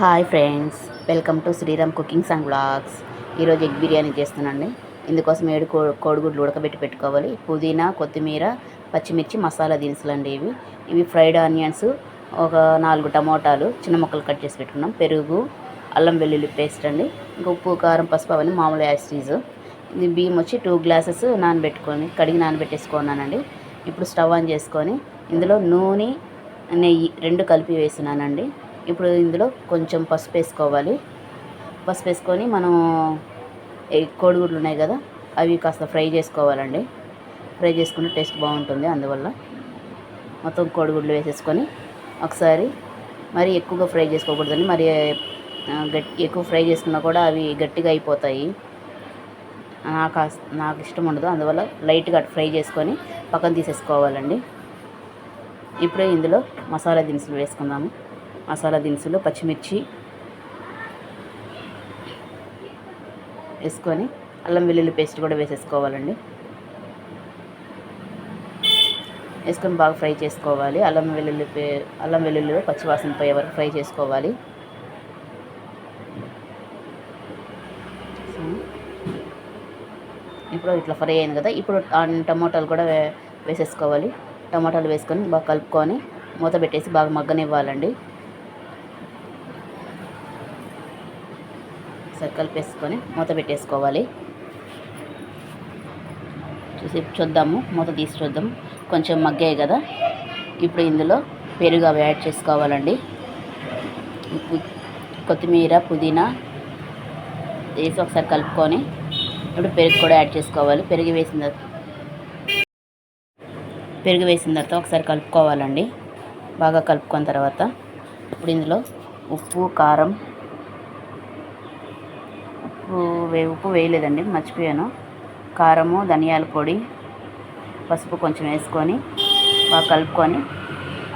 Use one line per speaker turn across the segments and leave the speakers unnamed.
Hi friends welcome to Sriram cookings and blogs ఈరోజు egg biryani చేస్తున్నాండి ఇందుకోసం ఏడు కో కోడిగుడ్లు ఉడకబెట్టి పెట్టుకోవాలి. పుదీనా కొత్తిమీర పచ్చిమిర్చి మసాలా దినుసులు అండి ఇవి. ఇవి ఫ్రైడ్ ఆనియన్స్ ఒక నాలుగు టమోటాలు చిన్న ముక్కలు కట్ చేసి పెట్టుకున్నాం. పెరుగు అల్లం వెల్లుల్లి పేస్ట్ అండి. ఇంకా ఉప్పు కారం పసుపు అవన్నీ మామూలు యాసిటీస్ ఇది బియ్యం వచ్చి టూ గ్లాసెస్ నానబెట్టుకొని కడిగి నానబెట్టేసుకున్నానండి. ఇప్పుడు స్టవ్ ఆన్ చేసుకొని ఇందులో నూనె నెయ్యి రెండు కలిపి వేసినానండి. ఇప్పుడు ఇందులో కొంచెం పసుపు వేసుకోవాలి. పసుపు వేసుకొని మనం కోడిగుడ్లు ఉన్నాయి కదా అవి కాస్త ఫ్రై చేసుకోవాలండి. ఫ్రై చేసుకుంటే టేస్ట్ బాగుంటుంది. అందువల్ల మొత్తం కోడిగుడ్లు వేసేసుకొని ఒకసారి మరి ఎక్కువగా ఫ్రై చేసుకోకూడదండి. మరి గట్టి ఎక్కువ ఫ్రై చేసుకున్నా కూడా అవి గట్టిగా అయిపోతాయి. నాకు నాకు ఇష్టం ఉండదు. అందువల్ల లైట్గా ఫ్రై చేసుకొని పక్కన తీసేసుకోవాలండి. ఇప్పుడే ఇందులో మసాలా దినుసులు వేసుకుందాము. మసాలా దినుసులు పచ్చిమిర్చి వేసుకొని అల్లం వెల్లుల్లి పేస్ట్ కూడా వేసేసుకోవాలండి. వేసుకొని బాగా ఫ్రై చేసుకోవాలి. అల్లం వెల్లుల్లి పే అల్లం వెల్లుల్లిలో పచ్చివాసన పోయే వరకు ఫ్రై చేసుకోవాలి. ఇప్పుడు ఇట్లా ఫ్రై అయింది కదా ఇప్పుడు టమాటాలు టమోటాలు కూడా వేసేసుకోవాలి. టమాటాలు వేసుకొని బాగా కలుపుకొని మూత పెట్టేసి బాగా మగ్గనివ్వాలండి. సరే కలిపేసుకొని మూత పెట్టేసుకోవాలి. చూసి చూద్దాము మూత తీసి చూద్దాం. కొంచెం మగ్గాయి కదా. ఇప్పుడు ఇందులో పెరుగు అవి యాడ్ చేసుకోవాలండి. కొత్తిమీర పుదీనా వేసి ఒకసారి కలుపుకొని ఇప్పుడు పెరుగు కూడా యాడ్ చేసుకోవాలి. పెరుగు వేసిన తర్వాత పెరుగు వేసిన తర్వాత ఒకసారి కలుపుకోవాలండి. బాగా కలుపుకున్న తర్వాత ఇప్పుడు ఇందులో ఉప్పు కారం వే ఉప్పు వేయలేదండి మర్చిపోయాను. కారము ధనియాల పొడి పసుపు కొంచెం వేసుకొని బాగా కలుపుకొని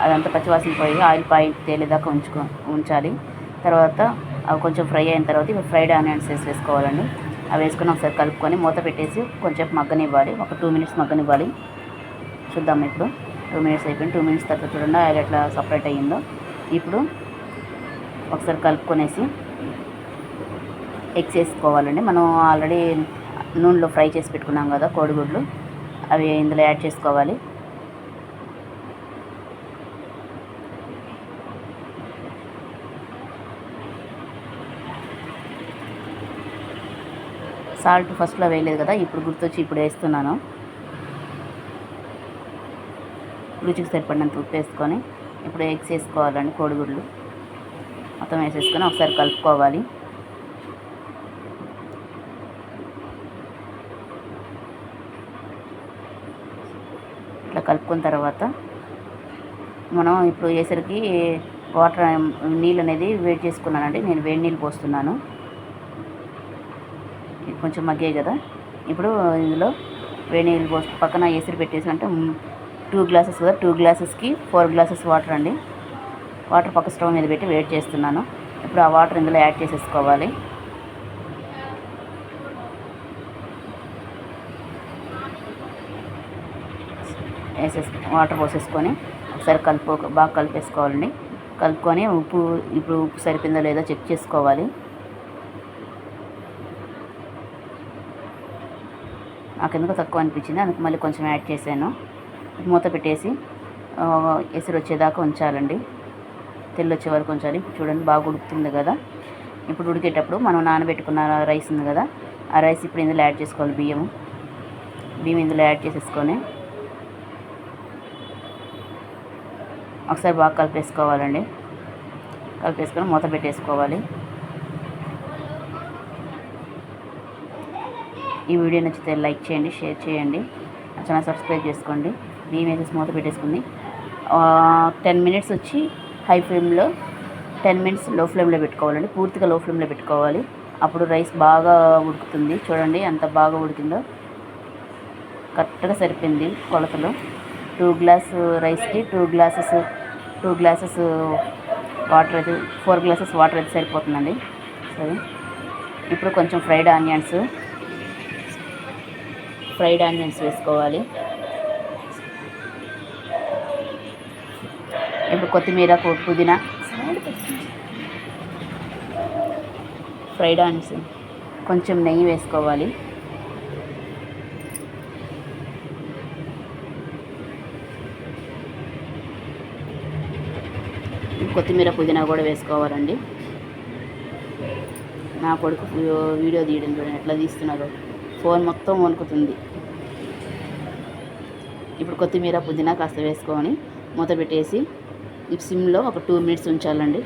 అదంతా పచ్చివాసన పోయి ఆయిల్ పాయి తేలేదాకా ఉంచుకో ఉంచాలి. తర్వాత అవి కొంచెం ఫ్రై అయిన తర్వాత ఫ్రైడ్ ఆనియన్స్ వేసి వేసుకోవాలండి. అవి వేసుకొని ఒకసారి కలుపుకొని మూత పెట్టేసి కొంచెం మగ్గనివ్వాలి. ఒక టూ మినిట్స్ మగ్గనివ్వాలి. చూద్దాం ఇప్పుడు. టూ మినిట్స్ అయిపోయింది. టూ మినిట్స్ తర్వాత చూడండి ఆయిల్ ఎట్లా సపరేట్ అయ్యిందో. ఇప్పుడు ఒకసారి కలుపుకొనేసి ఎగ్స్ వేసుకోవాలండి మనం ఆల్రెడీ నూనెలో ఫ్రై చేసి పెట్టుకున్నాం కదా కోడిగుడ్లు అవి ఇందులో యాడ్ చేసుకోవాలి. సాల్ట్ ఫస్ట్లో వేయలేదు కదా ఇప్పుడు గుర్తొచ్చి ఇప్పుడు వేస్తున్నాను. రుచికి సరిపడినంత ఉప్పు వేసుకొని ఇప్పుడు ఎగ్స్ వేసుకోవాలండి కోడిగుడ్లు. మొత్తం వేసేసుకొని ఒకసారి కలుపుకోవాలి. ఇట్లా కలుపుకున్న తర్వాత మనం ఇప్పుడు వేసరికి వాటర్ నీళ్ళు అనేది వేడి చేసుకున్నానండి. నేను వేడి నీళ్ళు పోస్తున్నాను. ఇది కొంచెం మగ్గే కదా. ఇప్పుడు ఇందులో వేడి నీళ్ళు పోసి పక్కన ఏసరి పెట్టేసి అంటే టూ గ్లాసెస్ కదా. టూ గ్లాసెస్కి ఫోర్ గ్లాసెస్ వాటర్ అండి. వాటర్ పక్క స్టవ్ మీద పెట్టి వేడి చేస్తున్నాను. ఇప్పుడు ఆ వాటర్ ఇందులో యాడ్ చేసేసుకోవాలి. వేసేసు వాటర్ పోసేసుకొని ఒకసారి కలుపు బాగా కలిపేసుకోవాలండి. కలుపుకొని ఉప్పు ఇప్పుడు ఉప్పు సరిపోయిందో లేదో చెక్ చేసుకోవాలి. నాకు ఎందుకు తక్కువ అనిపించింది అందుకు మళ్ళీ కొంచెం యాడ్ చేశాను. మూత పెట్టేసి ఆ, ఎసురు వచ్చేదాకా ఉంచాలండి. తెల్లు వచ్చే వరకు ఉంచాలి. చూడండి బాగా ఉడుకుతుంది కదా. ఇప్పుడు ఉడికేటప్పుడు మనం నానబెట్టుకున్న రైస్ ఉంది కదా ఆ రైస్ ఇప్పుడు ఇందులో యాడ్ చేసుకోవాలి బియ్యం బియ్యం ఇందులో యాడ్ చేసేసుకొని ఒకసారి బాగా కలిపేసుకోవాలండి. కలిపేసుకొని మూత పెట్టేసుకోవాలి. ఈ వీడియో నచ్చితే లైక్ చేయండి షేర్ చేయండి. చాలా ఛానల్ సబ్స్క్రైబ్ చేసుకోండి. బియ్యం వేసేసి మూత పెట్టేసుకుంది. టెన్ మినిట్స్ వచ్చి హై ఫ్లేమ్లో టెన్ మినిట్స్లో ఫ్లేమ్లో పెట్టుకోవాలండి. పూర్తిగా లో ఫ్లేమ్లో పెట్టుకోవాలి. అప్పుడు రైస్ బాగా ఉడుకుతుంది. చూడండి ఎంత బాగా ఉడికిందో. కరెక్ట్గా సరిపోయింది కొలతలు. టూ గ్లాస్ రైస్కి two glasses two glasses water అయితే ఫోర్ గ్లాసెస్ వాటర్ అయితే సరిపోతుందండి. సరే. ఇప్పుడు కొంచెం ఫ్రైడ్ ఆనియన్స్ ఫ్రైడ్ ఆనియన్స్ వేసుకోవాలి. ఇప్పుడు కొత్తిమీర పుదీనా. Fried onions. కొంచెం నెయ్యి వేసుకోవాలి. కొత్తిమీర పుదీనా కూడా వేసుకోవాలండి. నా కొడుకు వీడియో తీయడం చూడండి ఎట్లా తీస్తున్నారో ఫోన్ మొత్తం వణుకుతుంది. ఇప్పుడు కొత్తిమీర పుదీనా కాస్త వేసుకొని మూత పెట్టేసి సిమ్లో ఒక టూ మినిట్స్ ఉంచాలండి.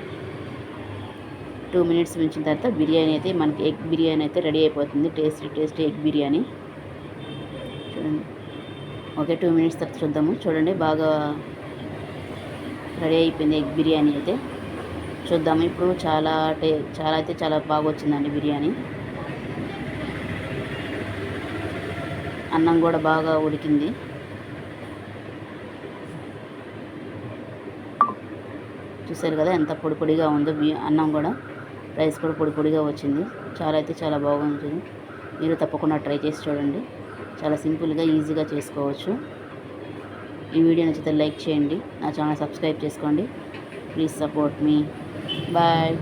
టూ మినిట్స్ ఉంచిన తర్వాత బిర్యానీ అయితే మనకి ఎగ్ బిర్యానీ అయితే రెడీ అయిపోతుంది. Tasty tasty egg biryani. చూడండి. ఓకే టూ మినిట్స్ తర్వాత చూద్దాము. చూడండి బాగా రెడీ అయిపోయింది ఎగ్ బిర్యానీ అయితే. చూద్దాము ఇప్పుడు చాలా టే చాలా అయితే చాలా బాగా వచ్చిందండి బిర్యానీ. అన్నం కూడా బాగా ఉడికింది. చూసారు కదా ఎంత పొడి పొడిగా ఉందో అన్నం కూడా. రైస్ కూడా పొడి పొడిగా వచ్చింది. చాలా అయితే చాలా బాగుంటుంది. మీరు తప్పకుండా ట్రై చేసి చూడండి. చాలా సింపుల్గా ఈజీగా చేసుకోవచ్చు. ఈ వీడియో నచ్చితే లైక్ చేయండి. నా ఛానల్ సబ్స్క్రైబ్ చేసుకోండి. Please support me. బాయ్.